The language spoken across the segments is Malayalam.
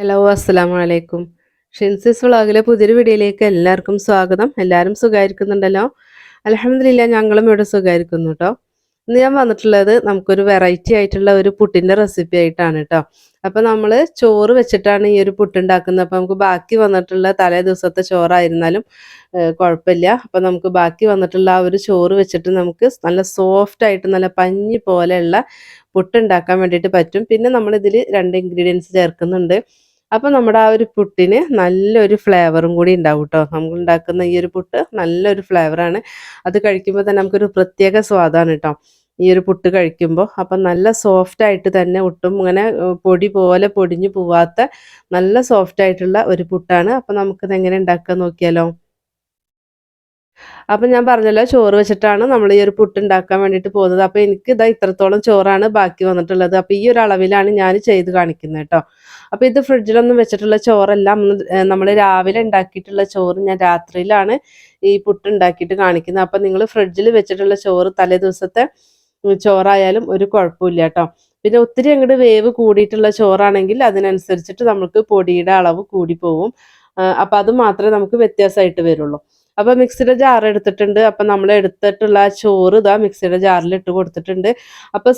ഹലോ അസ്സാം വലൈക്കും ഷിൻസിസ് വ്ളോഗിലെ പുതിയൊരു വീഡിയോയിലേക്ക് എല്ലാവർക്കും സ്വാഗതം. എല്ലാവരും സുഖമായിരിക്കുന്നുണ്ടല്ലോ അലഹമില്ല ഞങ്ങളും ഇവിടെ സുഖമായിരിക്കുന്നു കേട്ടോ ഇന്ന് ഞാൻ വന്നിട്ടുള്ളത് നമുക്കൊരു വെറൈറ്റി ആയിട്ടുള്ള ഒരു പുട്ടിന്റെ റെസിപ്പി ആയിട്ടാണ് കേട്ടോ അപ്പോൾ നമ്മൾ ചോറ് വെച്ചിട്ടാണ് ഈ ഒരു പുട്ട് ഉണ്ടാക്കുന്നത്. അപ്പോൾ നമുക്ക് ബാക്കി വന്നിട്ടുള്ള തലേ ദിവസത്തെ ചോറായിരുന്നാലും കുഴപ്പമില്ല. അപ്പോൾ നമുക്ക് ബാക്കി വന്നിട്ടുള്ള ആ ഒരു ചോറ് വെച്ചിട്ട് നമുക്ക് നല്ല സോഫ്റ്റ് ആയിട്ട് നല്ല പഞ്ഞി പോലെയുള്ള പുട്ടുണ്ടാക്കാൻ വേണ്ടിയിട്ട് പറ്റും. പിന്നെ നമ്മളിതിൽ രണ്ട് ഇൻഗ്രീഡിയൻസ് ചേർക്കുന്നുണ്ട്. അപ്പോൾ നമ്മുടെ ആ ഒരു പുട്ടിന് നല്ലൊരു ഫ്ലേവറും കൂടി ഉണ്ടാവും കേട്ടോ നമ്മൾ ഉണ്ടാക്കുന്ന ഈ ഒരു പുട്ട് നല്ലൊരു ഫ്ലേവറാണ് അത് കഴിക്കുമ്പോൾ തന്നെ നമുക്കൊരു പ്രത്യേക സ്വാദാണ് കേട്ടോ ഈ ഒരു പുട്ട് കഴിക്കുമ്പോൾ അപ്പം നല്ല സോഫ്റ്റ് ആയിട്ട് തന്നെ ഒട്ടും ഇങ്ങനെ പൊടി പോലെ പൊടിഞ്ഞു പോവാത്ത നല്ല സോഫ്റ്റ് ആയിട്ടുള്ള ഒരു പുട്ടാണ്. അപ്പം നമുക്കിത് എങ്ങനെ ഉണ്ടാക്കാൻ നോക്കിയാലോ? അപ്പം ഞാൻ പറഞ്ഞല്ലോ ചോറ് വെച്ചിട്ടാണ് നമ്മൾ ഈ ഒരു പുട്ട് ഉണ്ടാക്കാൻ വേണ്ടിയിട്ട് പോകുന്നത്. അപ്പോൾ എനിക്ക് ഇതാ ഇത്രത്തോളം ചോറാണ് ബാക്കി വന്നിട്ടുള്ളത്. അപ്പോൾ ഈ ഒരു അളവിലാണ് ഞാൻ ചെയ്ത് കാണിക്കുന്നത് കേട്ടോ. അപ്പോൾ ഇത് ഫ്രിഡ്ജിലൊന്നും വെച്ചിട്ടുള്ള ചോറെല്ലാം. നമ്മൾ രാവിലെ ഉണ്ടാക്കിയിട്ടുള്ള ചോറ് ഞാൻ രാത്രിയിലാണ് ഈ പുട്ട് ഉണ്ടാക്കിയിട്ട് കാണിക്കുന്നത്. അപ്പം നിങ്ങൾ ഫ്രിഡ്ജിൽ വെച്ചിട്ടുള്ള ചോറ് തലേ ദിവസത്തെ ചോറായാലും ഒരു കുഴപ്പമില്ല കേട്ടോ. പിന്നെ ഒത്തിരി അങ്ങോട്ട് വേവ് കൂടിയിട്ടുള്ള ചോറാണെങ്കിൽ അതിനനുസരിച്ചിട്ട് നമുക്ക് പൊടിയുടെ അളവ് കൂടി പോവും. അപ്പം അത് മാത്രമേ നമുക്ക് വ്യത്യാസമായിട്ട് വരുള്ളൂ. അപ്പോൾ മിക്സിയുടെ ജാർ എടുത്തിട്ടുണ്ട്. അപ്പോൾ നമ്മൾ എടുത്തിട്ടുള്ള ആ ചോറ് ഇതാ മിക്സിയുടെ ജാറിൽ ഇട്ട് കൊടുത്തിട്ടുണ്ട്. അപ്പോൾ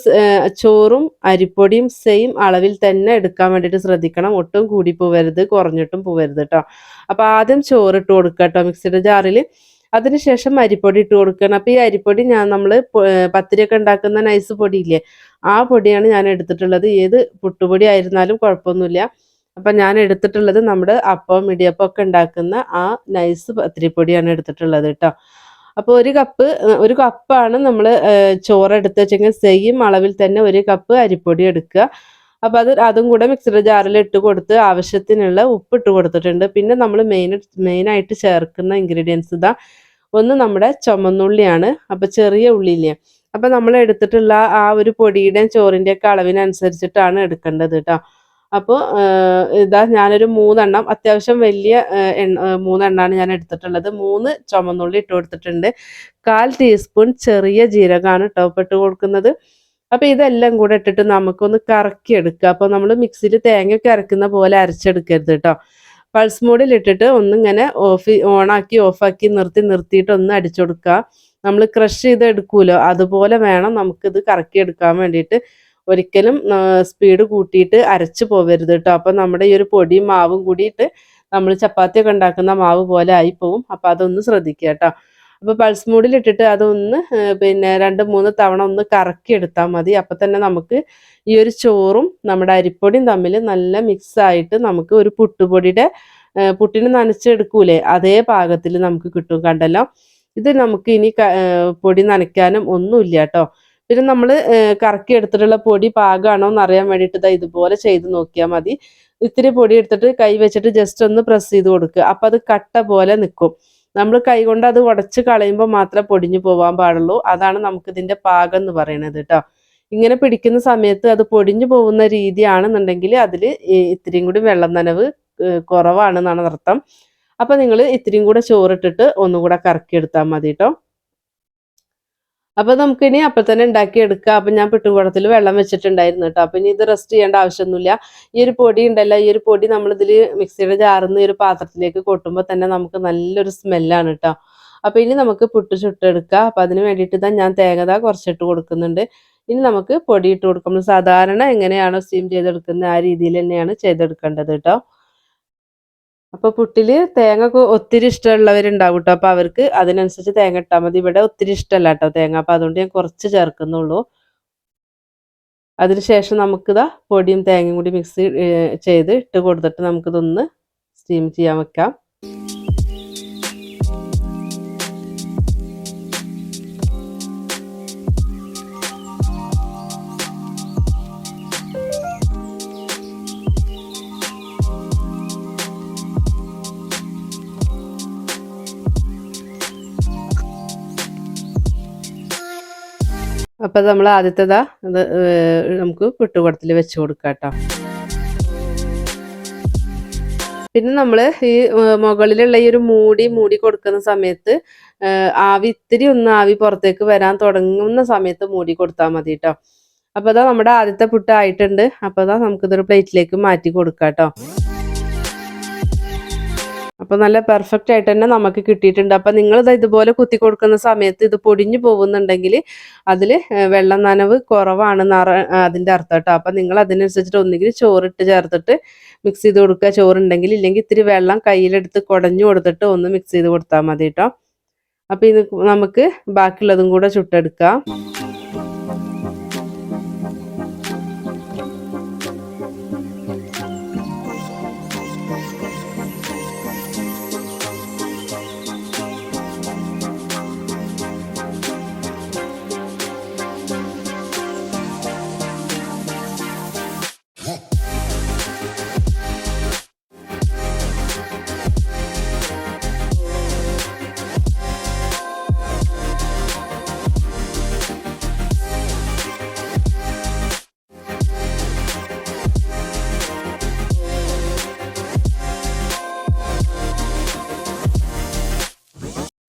ചോറും അരിപ്പൊടിയും സെയിം അളവിൽ തന്നെ എടുക്കാൻ വേണ്ടിയിട്ട് ശ്രദ്ധിക്കണം. ഒട്ടും കൂടി പോവരുത് കുറഞ്ഞിട്ടും പോവരുത് കേട്ടോ അപ്പോൾ ആദ്യം ചോറ് ഇട്ട് കൊടുക്കുക കേട്ടോ മിക്സിയുടെ ജാറിൽ അതിനുശേഷം അരിപ്പൊടി ഇട്ട് കൊടുക്കണം. അപ്പോൾ ഈ അരിപ്പൊടി ഞാൻ നമ്മൾ പത്തിരിയൊക്കെ ഉണ്ടാക്കുന്ന നൈസ് പൊടിയില്ലേ ആ പൊടിയാണ് ഞാൻ എടുത്തിട്ടുള്ളത്. ഏത് പുട്ടുപൊടി ആയിരുന്നാലും കുഴപ്പമൊന്നുമില്ല. അപ്പം ഞാൻ എടുത്തിട്ടുള്ളത് നമ്മുടെ അപ്പം ഇടിയപ്പം ഒക്കെ ഉണ്ടാക്കുന്ന ആ നൈസ് പത്തിരിപ്പൊടിയാണ് എടുത്തിട്ടുള്ളത് കേട്ടോ. അപ്പോൾ ഒരു കപ്പ് ഒരു കപ്പാണ് നമ്മൾ ചോറ് എടുത്ത് വെച്ചെങ്കിൽ സെയിം അളവിൽ തന്നെ ഒരു കപ്പ് അരിപ്പൊടി എടുക്കുക. അപ്പോൾ അത് അതും കൂടെ മിക്സിയുടെ ജാറിൽ ഇട്ട് കൊടുത്ത് ആവശ്യത്തിനുള്ള ഉപ്പ് ഇട്ട് കൊടുത്തിട്ടുണ്ട്. പിന്നെ നമ്മൾ മെയിൻ മെയിനായിട്ട് ചേർക്കുന്ന ഇൻഗ്രീഡിയൻസ് ഇതാ. ഒന്ന് നമ്മുടെ ചുമന്നുള്ളിയാണ്. അപ്പോൾ ചെറിയ ഉള്ളിയില്ലേ. അപ്പോൾ നമ്മൾ എടുത്തിട്ടുള്ള ആ ഒരു പൊടിയുടെയും ചോറിന്റെയൊക്കെ അളവിനനുസരിച്ചിട്ടാണ് എടുക്കേണ്ടത് കേട്ടോ. അപ്പോൾ ഇതാ ഞാനൊരു മൂന്നെണ്ണം അത്യാവശ്യം വലിയ എണ്ണ മൂന്നെണ്ണമാണ് ഞാൻ എടുത്തിട്ടുള്ളത്. മൂന്ന് ചുമന്നുള്ളി ഇട്ട് കൊടുത്തിട്ടുണ്ട്. കാൽ ടീസ്പൂൺ ചെറിയ ജീരകമാണ് കേട്ടോ ഇട്ട് കൊടുക്കുന്നത്. അപ്പോൾ ഇതെല്ലാം കൂടെ ഇട്ടിട്ട് നമുക്കൊന്ന് കറക്കി എടുക്കുക അപ്പോൾ നമ്മൾ മിക്സിയിൽ തേങ്ങയൊക്കെ അരക്കുന്ന പോലെ അരച്ചെടുക്കരുത് കേട്ടോ. പൾസ് മോഡിൽ ഇട്ടിട്ട് ഒന്നിങ്ങനെ ഓഫ് ഓണാക്കി ഓഫാക്കി നിർത്തി നിർത്തിയിട്ട് ഒന്ന് അടിച്ചു കൊടുക്കുക. നമ്മൾ ക്രഷ് ചെയ്ത് എടുക്കൂലോ? അതുപോലെ വേണം നമുക്കിത് കറക്കി എടുക്കാൻ വേണ്ടിയിട്ട്. ഒരിക്കലും സ്പീഡ് കൂട്ടിയിട്ട് അരച്ച് പോവരുത് കേട്ടോ അപ്പം നമ്മുടെ ഈ ഒരു പൊടിയും മാവും കൂടിയിട്ട് നമ്മൾ ചപ്പാത്തിയൊക്കെ ഉണ്ടാക്കുന്ന മാവ് പോലെ ആയിപ്പോവും. പോവും അപ്പം അതൊന്ന് ശ്രദ്ധിക്കുക കേട്ടോ അപ്പോൾ പൾസ് മൂടിലിട്ടിട്ട് അതൊന്ന് പിന്നെ രണ്ട് മൂന്ന് തവണ ഒന്ന് കറക്കി എടുത്താൽ മതി. അപ്പം തന്നെ നമുക്ക് ഈ ഒരു ചോറും നമ്മുടെ അരിപ്പൊടിയും തമ്മിൽ നല്ല മിക്സ് ആയിട്ട് നമുക്ക് ഒരു പുട്ടുപൊടിയുടെ പുട്ടിന് നനച്ചെടുക്കൂലേ അതേ പാകത്തിൽ നമുക്ക് കിട്ടും കണ്ടല്ലോ. ഇത് നമുക്ക് ഇനി പൊടി നനയ്ക്കാനും ഒന്നുമില്ല കേട്ടോ പിന്നെ നമ്മൾ കറക്കി എടുത്തിട്ടുള്ള പൊടി പാകമാണോ എന്ന് അറിയാൻ വേണ്ടിയിട്ട് ഇതാ ഇതുപോലെ ചെയ്ത് നോക്കിയാൽ മതി. ഇത്തിരി പൊടി എടുത്തിട്ട് കൈ വെച്ചിട്ട് ജസ്റ്റ് ഒന്ന് പ്രസ് ചെയ്ത് കൊടുക്കുക. അപ്പം അത് കട്ട പോലെ നിൽക്കും നമ്മൾ കൈ കൊണ്ട് അത് ഉടച്ച് കളയുമ്പോൾ മാത്രമേ പൊടിഞ്ഞു പോകാൻ പാടുള്ളൂ. അതാണ് നമുക്ക് ഇതിന്റെ പാകം എന്ന് പറയുന്നത് കേട്ടോ. ഇങ്ങനെ പിടിക്കുന്ന സമയത്ത് അത് പൊടിഞ്ഞു പോകുന്ന രീതിയാണെന്നുണ്ടെങ്കിൽ അതിൽ ഇത്തിരിയും കൂടി വെള്ളം നനവ് കുറവാണെന്നാണ് അർത്ഥം. അപ്പം നിങ്ങൾ ഇത്തിരിയും കൂടെ ചോറിട്ടിട്ട് ഒന്നുകൂടെ കറക്കി എടുത്താൽ മതി കേട്ടോ. അപ്പൊ നമുക്കിനി അപ്പൊ തന്നെ ഉണ്ടാക്കി എടുക്കാം. അപ്പം ഞാൻ പെട്ടുംകുടത്തിൽ വെള്ളം വെച്ചിട്ടുണ്ടായിരുന്നു കേട്ടോ. അപ്പം ഇനി ഇത് റെസ്റ്റ് ചെയ്യേണ്ട ആവശ്യമൊന്നുമില്ല. ഈ ഒരു പൊടി ഉണ്ടല്ലോ ഈ ഒരു പൊടി നമ്മളിതിൽ മിക്സിയുടെ ജാറിന്ന് ഈ ഒരു പാത്രത്തിലേക്ക് കൊട്ടുമ്പോൾ തന്നെ നമുക്ക് നല്ലൊരു സ്മെല്ലാണ് കേട്ടോ. അപ്പം ഇനി നമുക്ക് പുട്ട് ചുട്ടെടുക്കാം. അപ്പം അതിന് വേണ്ടിയിട്ട് തന്നെ ഞാൻ തേങ്ങത കുറച്ചിട്ട് കൊടുക്കുന്നുണ്ട്. ഇനി നമുക്ക് പൊടി ഇട്ട് കൊടുക്കും. നമ്മൾ സാധാരണ എങ്ങനെയാണോ സ്റ്റീം ചെയ്തെടുക്കുന്നത് ആ രീതിയിൽ തന്നെയാണ് ചെയ്തെടുക്കേണ്ടത് കേട്ടോ. അപ്പൊ പുട്ടിൽ തേങ്ങ ഒത്തിരി ഇഷ്ടമുള്ളവരുണ്ടാവും കേട്ടോ അപ്പൊ അവർക്ക് അതിനനുസരിച്ച് തേങ്ങ ഇട്ടാൽ മതി. ഇവിടെ ഒത്തിരി ഇഷ്ടമല്ല കേട്ടോ തേങ്ങ. അപ്പൊ അതുകൊണ്ട് ഞാൻ കുറച്ച് ചേർക്കുന്നുള്ളൂ. അതിനുശേഷം നമുക്കിതാ പൊടിയും തേങ്ങയും കൂടി മിക്സ് ചെയ്ത് ഇട്ട് കൊടുത്തിട്ട് നമുക്കിതൊന്ന് സ്റ്റീം ചെയ്യാൻ വെക്കാം. അപ്പൊ നമ്മൾ ആദ്യത്തേതാ അത് നമുക്ക് പുട്ടുകുടത്തിൽ വെച്ച് കൊടുക്കാം കേട്ടോ പിന്നെ നമ്മൾ ഈ മുകളിലുള്ള ഈ ഒരു മൂടി മൂടി കൊടുക്കുന്ന സമയത്ത് ആവി ഇത്തിരി ഒന്ന് ആവി പുറത്തേക്ക് വരാൻ തുടങ്ങുന്ന സമയത്ത് മൂടി കൊടുത്താൽ മതി കേട്ടോ അപ്പൊ അതാ നമ്മുടെ ആദ്യത്തെ പുട്ട് ആയിട്ടുണ്ട് അപ്പൊ അതാ നമുക്കിതൊരു പ്ലേറ്റിലേക്ക് മാറ്റി കൊടുക്കാം കേട്ടോ അപ്പോൾ നല്ല പെർഫെക്റ്റ് ആയിട്ട് തന്നെ നമുക്ക് കിട്ടിയിട്ടുണ്ട്. അപ്പോൾ നിങ്ങൾ ഇതുപോലെ കുത്തി കൊടുക്കുന്ന സമയത്ത് ഇത് പൊടിഞ്ഞു പോകുന്നുണ്ടെങ്കിൽ അതിൽ വെള്ളം നനവ് കുറവാണ് നിറ അതിന്റെ അർത്ഥം കേട്ടോ. അപ്പോൾ നിങ്ങൾ അതിനനുസരിച്ചിട്ട് ഒന്നുകിൽ ചോറിട്ട് ചേർത്തിട്ട് മിക്സ് ചെയ്ത് കൊടുക്കുക. ചോറുണ്ടെങ്കിൽ ഇല്ലെങ്കിൽ ഇത്തിരി വെള്ളം കയ്യിലെടുത്ത് കുടഞ്ഞു കൊടുത്തിട്ട് ഒന്ന് മിക്സ് ചെയ്ത് കൊടുത്താൽ മതി കേട്ടോ. അപ്പോൾ ഇത് നമുക്ക് ബാക്കിയുള്ളതും കൂടെ ചുട്ടെടുക്കാം.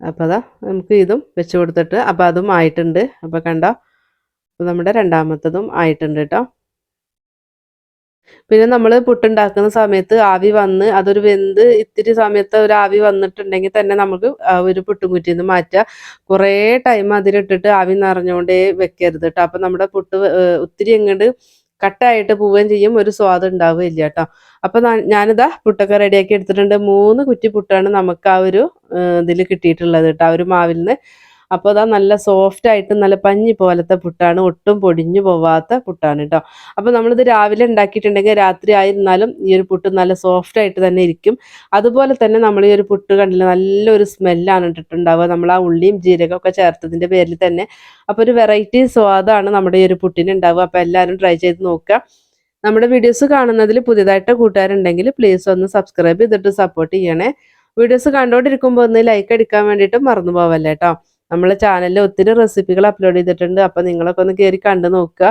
അപ്പോൾ അതാ നമുക്ക് ഇതും വെച്ച് കൊടുത്തിട്ട് അപ്പോൾ അതും ആയിട്ടുണ്ട്. അപ്പോൾ കണ്ടോ? നമ്മുടെ രണ്ടാമത്തതും ആയിട്ടുണ്ട് കേട്ടോ. പിന്നെ നമ്മൾ പുട്ടുണ്ടാക്കുന്ന സമയത്ത് ആവി വന്ന് അതൊരു വെന്ത് ഇത്തിരി സമയത്ത് ഒരു ആവി വന്നിട്ടുണ്ടെങ്കിൽ തന്നെ നമുക്ക് ഒരു പുട്ടും കുറ്റിയിൽ നിന്ന് മാറ്റുക കുറേ ടൈം അതിലിട്ടിട്ട് ആവി നിറഞ്ഞുകൊണ്ടേ വെക്കരുത് കേട്ടോ. അപ്പം നമ്മുടെ പുട്ട് ഒത്തിരി അങ്ങോട്ട് കട്ടായിട്ട് പോവുകയും ചെയ്യും. ഒരു സ്വാദ് ഉണ്ടാവുകയില്ല കേട്ടോ. അപ്പൊ ഞാനിതാ പുട്ടൊക്കെ റെഡിയാക്കി എടുത്തിട്ടുണ്ട്. മൂന്ന് കുറ്റി പുട്ടാണ് നമുക്ക് ആ ഒരു ഇതിൽ കിട്ടിയിട്ടുള്ളത് കേട്ടോ. ആ ഒരു മാവിൽ നിന്ന് അപ്പോൾ അതാ നല്ല സോഫ്റ്റ് ആയിട്ട് നല്ല പഞ്ഞി പോലത്തെ പുട്ടാണ്. ഒട്ടും പൊടിഞ്ഞു പോവാത്ത പുട്ടാണ് കേട്ടോ അപ്പോൾ നമ്മളിത് രാവിലെ ഉണ്ടാക്കിയിട്ടുണ്ടെങ്കിൽ രാത്രി ആയിരുന്നാലും ഈ ഒരു പുട്ട് നല്ല സോഫ്റ്റ് ആയിട്ട് തന്നെ ഇരിക്കും. അതുപോലെ തന്നെ നമ്മൾ ഈ ഒരു പുട്ട് കണ്ടില്ല നല്ലൊരു സ്മെല്ലാണ് ഇട്ടിട്ടുണ്ടാവുക. നമ്മൾ ആ ഉള്ളിയും ജീരകം ഒക്കെ ചേർത്തതിന്റെ പേരിൽ തന്നെ. അപ്പോൾ ഒരു വെറൈറ്റി സ്വാദാണ് നമ്മുടെ ഈ ഒരു പുട്ടിന് ഉണ്ടാവുക അപ്പോൾ എല്ലാവരും ട്രൈ ചെയ്ത് നോക്കുക. നമ്മുടെ വീഡിയോസ് കാണുന്നതിൽ പുതിയതായിട്ട് കൂട്ടുകാരുണ്ടെങ്കിൽ പ്ലീസ് ഒന്ന് സബ്സ്ക്രൈബ് ചെയ്തിട്ട് സപ്പോർട്ട് ചെയ്യണേ. വീഡിയോസ് കണ്ടുകൊണ്ടിരിക്കുമ്പോൾ ഒന്ന് ലൈക്ക് അടിക്കാൻ വേണ്ടിയിട്ട് മറന്നു പോവല്ലേ കേട്ടോ നമ്മളെ ചാനലിൽ ഒത്തിരി റെസിപ്പികൾ അപ്ലോഡ് ചെയ്തിട്ടുണ്ട്. അപ്പോൾ നിങ്ങളൊക്കെ ഒന്ന് കയറി കണ്ടു നോക്കുക.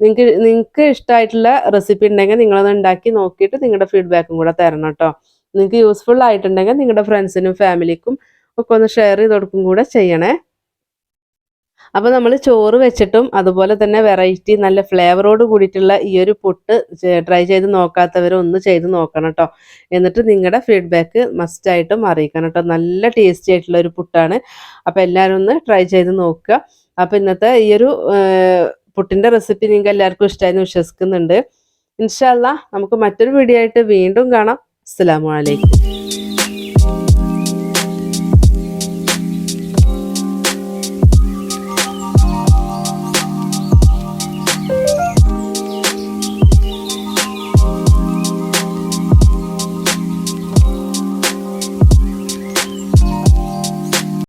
നിങ്ങൾക്ക് നിങ്ങൾക്ക് ഇഷ്ടമായിട്ടുള്ള റെസിപ്പി ഉണ്ടെങ്കിൽ നിങ്ങളൊന്ന് ഉണ്ടാക്കി നോക്കിയിട്ട് നിങ്ങളുടെ ഫീഡ്ബാക്കും കൂടെ തരണം കേട്ടോ. നിങ്ങൾക്ക് യൂസ്ഫുൾ ആയിട്ടുണ്ടെങ്കിൽ നിങ്ങളുടെ ഫ്രണ്ട്സിനും ഫാമിലിക്കും ഒക്കെ ഒന്ന് ഷെയർ ചെയ്ത് കൊടുക്കും കൂടെ ചെയ്യണേ. അപ്പോൾ നമ്മൾ ചോറ് വെച്ചിട്ടും അതുപോലെ തന്നെ വെറൈറ്റി നല്ല ഫ്ലേവറോട് കൂടിയിട്ടുള്ള ഈ ഒരു പുട്ട് ട്രൈ ചെയ്ത് നോക്കാത്തവർ ഒന്ന് ചെയ്ത് നോക്കണം കേട്ടോ എന്നിട്ട് നിങ്ങളുടെ ഫീഡ്ബാക്ക് മസ്റ്റ് മസ്റ്റായിട്ടും അറിയിക്കണം കേട്ടോ നല്ല ടേസ്റ്റി ആയിട്ടുള്ള ഒരു പുട്ടാണ്. അപ്പോൾ എല്ലാവരും ഒന്ന് ട്രൈ ചെയ്ത് നോക്കുക. അപ്പോൾ ഇന്നത്തെ ഈ ഒരു പുട്ടിന്റെ റെസിപ്പി നിങ്ങൾക്ക് എല്ലാവർക്കും ഇഷ്ടമായെന്ന് വിശ്വസിക്കുന്നുണ്ട്. ഇൻഷാല്ല നമുക്ക് മറ്റൊരു വീഡിയോ ആയിട്ട് വീണ്ടും കാണാം. അസ്സാം വലൈക്കും